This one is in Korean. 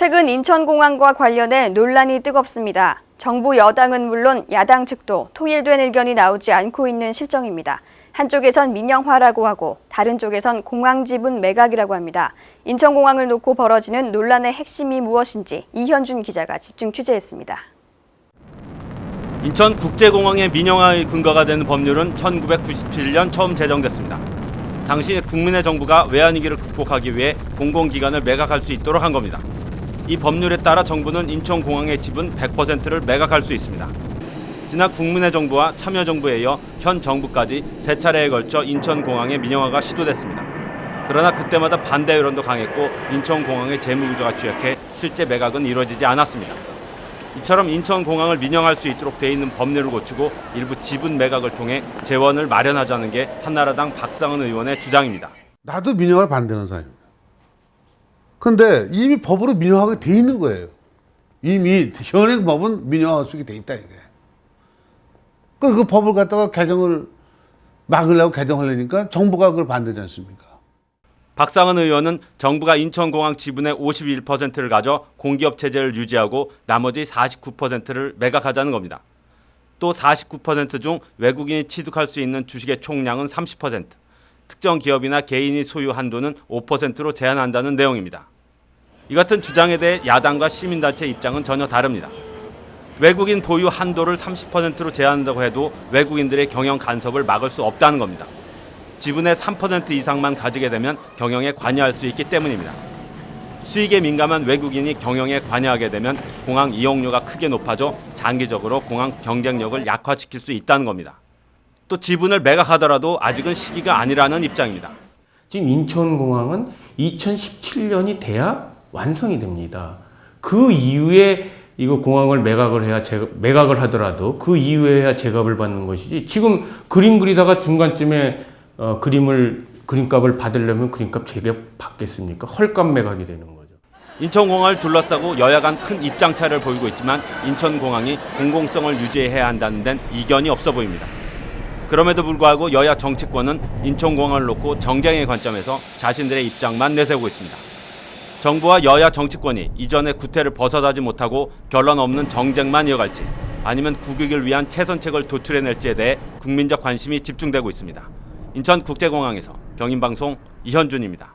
최근 인천공항과 관련해 논란이 뜨겁습니다. 정부 여당은 물론 야당 측도 통일된 의견이 나오지 않고 있는 실정입니다. 한쪽에선 민영화라고 하고 다른 쪽에선 공항 지분 매각이라고 합니다. 인천공항을 놓고 벌어지는 논란의 핵심이 무엇인지 이현준 기자가 집중 취재했습니다. 인천 국제공항의 민영화의 근거가 되는 법률은 1997년 처음 제정됐습니다. 당시 국민의 정부가 외환위기를 극복하기 위해 공공기관을 매각할 수 있도록 한 겁니다. 이 법률에 따라 정부는 인천공항의 지분 100%를 매각할 수 있습니다. 지난 국민의 정부와 참여정부에 이어 현 정부까지 세 차례에 걸쳐 인천공항의 민영화가 시도됐습니다. 그러나 그때마다 반대 여론도 강했고 인천공항의 재무구조가 취약해 실제 매각은 이루어지지 않았습니다. 이처럼 인천공항을 민영할 수 있도록 돼 있는 법률을 고치고 일부 지분 매각을 통해 재원을 마련하자는 게 한나라당 박상은 의원의 주장입니다. 나도 민영화를 반대하는 사람입니다. 근데 이미 법으로 민영화가 돼 있는 거예요. 이미 현행 법은 민영화 쓰게 돼 있다 이게. 그, 그 법을 갖다가 개정을 막으려고 개정하려니까 정부가 그걸 반대지 않습니까? 박상은 의원은 정부가 인천공항 지분의 51%를 가져 공기업 체제를 유지하고 나머지 49%를 매각하자는 겁니다. 또 49%중 외국인이 취득할 수 있는 주식의 총량은 30%, 특정 기업이나 개인이 소유 한도는 5%로 제한한다는 내용입니다. 이 같은 주장에 대해 야당과 시민단체 입장은 전혀 다릅니다. 외국인 보유 한도를 30%로 제한한다고 해도 외국인들의 경영 간섭을 막을 수 없다는 겁니다. 지분의 3% 이상만 가지게 되면 경영에 관여할 수 있기 때문입니다. 수익에 민감한 외국인이 경영에 관여하게 되면 공항 이용료가 크게 높아져 장기적으로 공항 경쟁력을 약화시킬 수 있다는 겁니다. 또 지분을 매각하더라도 아직은 시기가 아니라는 입장입니다. 지금 인천공항은 2017년이 돼야 완성이 됩니다. 그 이후에 이거 공항을 매각을 해야 제, 매각을 하더라도 그 이후에 해야 제값을 받는 것이지 지금 그림 그리다가 중간쯤에 어, 그림을 그림값을 받으려면 그림값 제값 받겠습니까? 헐값 매각이 되는 거죠. 인천공항을 둘러싸고 여야 간 큰 입장 차를 보이고 있지만 인천공항이 공공성을 유지해야 한다는 데는 이견이 없어 보입니다. 그럼에도 불구하고 여야 정치권은 인천공항을 놓고 정쟁의 관점에서 자신들의 입장만 내세우고 있습니다. 정부와 여야 정치권이 이전의 구태를 벗어나지 못하고 결론 없는 정쟁만 이어갈지 아니면 국익을 위한 최선책을 도출해낼지에 대해 국민적 관심이 집중되고 있습니다. 인천국제공항에서 경인방송 이현준입니다.